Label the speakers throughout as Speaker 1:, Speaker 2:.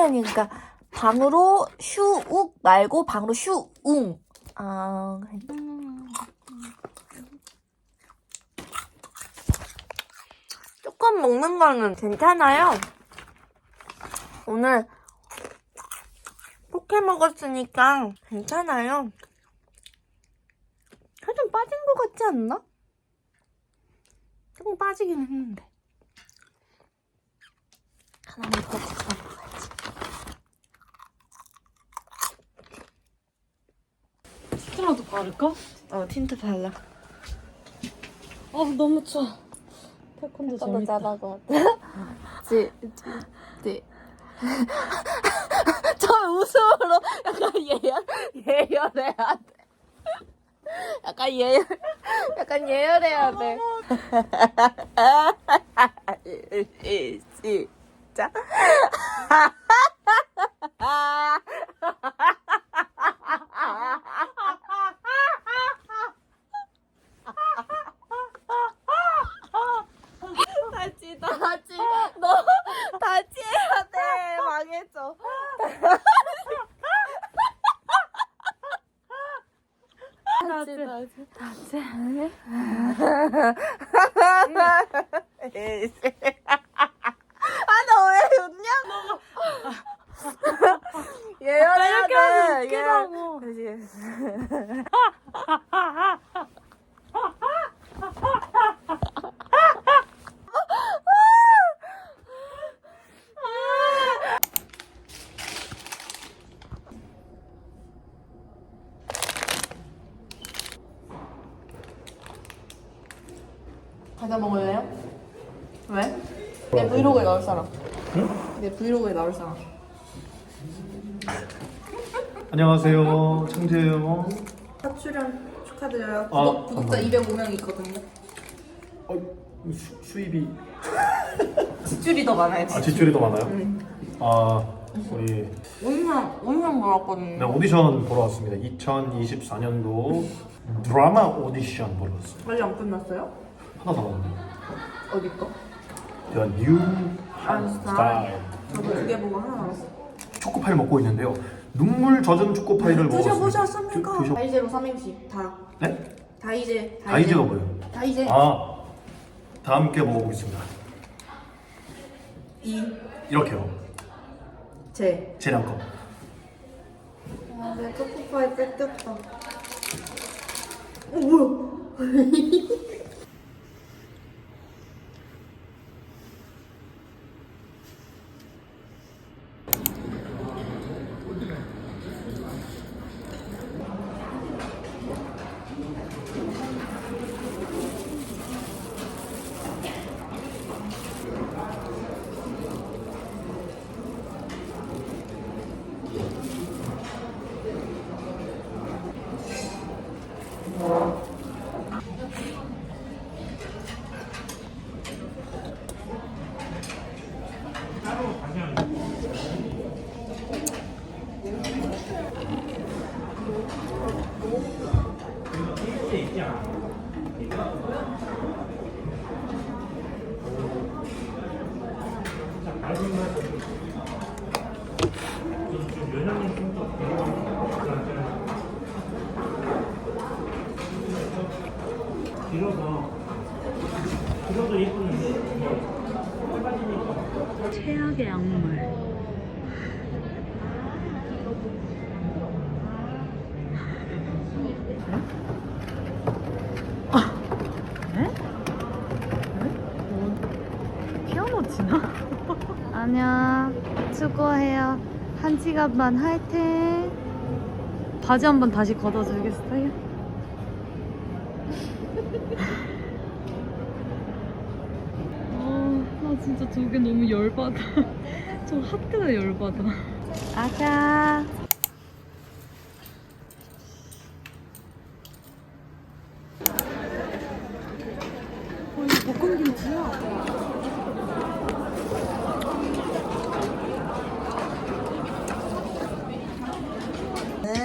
Speaker 1: 아, 아니, 그러니까, 방으로 슈욱 말고 방으로 슈웅. 아, 음. 조금 먹는 거는 괜찮아요. 오늘 포켓 먹었으니까 괜찮아요. 살 좀 빠진 것 같지 않나? 조금 빠지긴 했는데. 하나만 더 먹어야 지.
Speaker 2: 스트라도 바를까?
Speaker 1: 어, 틴트 발라.
Speaker 2: 아 너무 추워. 태권도
Speaker 1: 더
Speaker 2: 재밌다.
Speaker 1: 잘하고 지, 지, 지. 저 웃음으로 약간 예열, 예열해야 돼. 약간 예열, 약간 예열해야 돼. 시작. 다시, 다시, 너 다시 해야 돼. 망했어. 다시, 다시, 다시. 아, 너 왜 웃냐? 예열해야
Speaker 2: 이렇게 하면
Speaker 1: 돼.
Speaker 2: 웃기다고.
Speaker 1: 다시. 과자 먹을래요? 왜? 내 브이로그에 나올 사람. 내 브이로그에 나올 사람.
Speaker 3: 안녕하세요. 청재예요.
Speaker 1: 첫 출연 축하드려요.
Speaker 3: 아,
Speaker 1: 구독, 구독자 205명 있거든요.
Speaker 3: 어, 수, 수입이
Speaker 1: 지출이 더 많아요.
Speaker 3: 아 지출이 더 많아요? 아 우리
Speaker 1: 오디션 오디션 보았거든요.
Speaker 3: 네, 오디션 보러 왔습니다. 2024년도 드라마 오디션 보러 왔어요.
Speaker 1: 아직 안 끝났어요?
Speaker 3: 하나 남았는데.
Speaker 1: 어디 거?
Speaker 3: The New Style.
Speaker 1: 저도 그게 보고 하나 남았어.
Speaker 3: 초코파이 먹고 있는데요. 눈물 젖은 초코파이를 먹었어요.
Speaker 1: 드셔보셨습니까?
Speaker 3: 드- 드셔...
Speaker 1: 다이제로 삼행시 다.
Speaker 3: 네?
Speaker 1: 다이제.
Speaker 3: 다이제가 뭐예요?
Speaker 1: 다이제.
Speaker 3: 아, 다 함께 먹어보겠습니다.
Speaker 1: 이.
Speaker 3: 이렇게요.
Speaker 1: 제.
Speaker 3: 재량컵.
Speaker 1: 아, 내 초코파이 뺏겼다. 어, 뭐야?
Speaker 2: 한 시간 반 화이팅. 바지 한번 다시 걷어주겠어요? 아, 나 진짜 저게 너무 열받아. 저 하트가 열받아. 아가. 어, 이거 볶음김치야.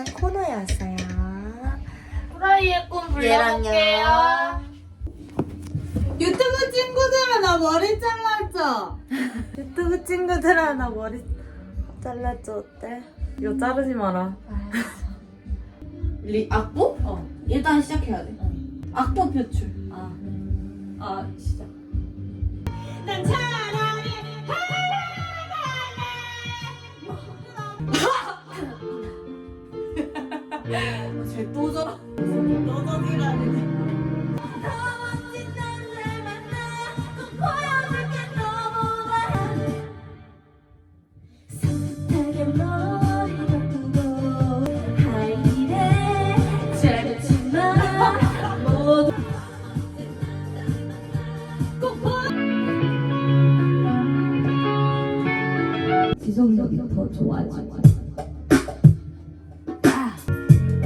Speaker 4: 는 코너였어요.
Speaker 2: 후라이의 꿈
Speaker 4: 얘랑요.
Speaker 2: 유튜브 친구들아 나 머리 잘랐죠? 유튜브 친구들아 나 머리
Speaker 4: 잘라줘 어때?
Speaker 2: 이거 자르지 마라
Speaker 5: 리, 악보?
Speaker 2: 어.
Speaker 5: 일단 시작해야 돼. 악보 표출.
Speaker 2: 아,
Speaker 5: 아, 시작. 쟤또 저러.
Speaker 1: 지속력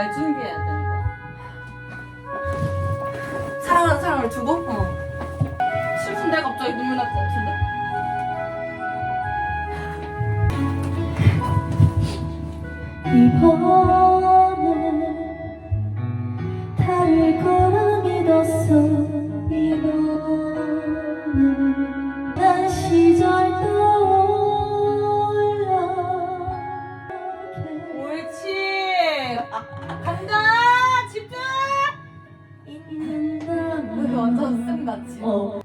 Speaker 1: 갈
Speaker 2: 준비해야 되는 거야
Speaker 5: 사랑하는 사람을 두고?
Speaker 2: 어.
Speaker 5: 슬픈데 갑자기 눈물 날 것 같은데?
Speaker 1: 이번에 다를 거라 믿었어
Speaker 5: 쌤같이.
Speaker 1: 어.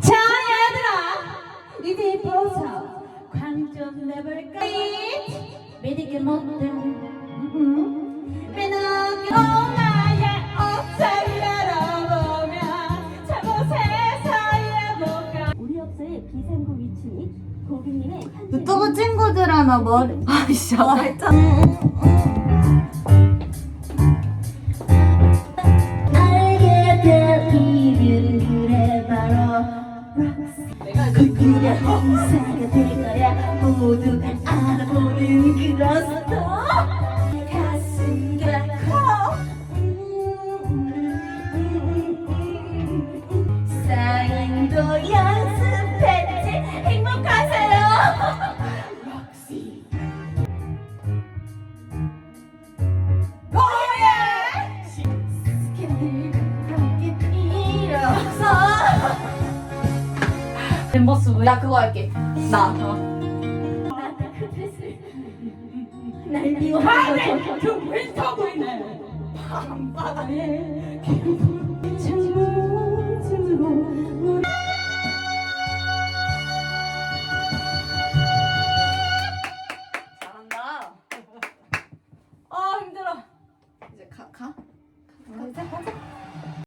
Speaker 1: 자 얘들아. 이제 보자 광좀 내볼까? 믿을게 못해. 빼놓기 나의 옷을 열어보면 저곳에 사이에 뭐가 우리 업소의 비상구 위치 고객님의 현재
Speaker 2: 유튜브 친구들아 나 머리 아이씨 아
Speaker 5: 나 그거 할게. 나.
Speaker 1: 그날 미워하는 거죠
Speaker 5: 왼쪽고 있네.
Speaker 1: 창문으로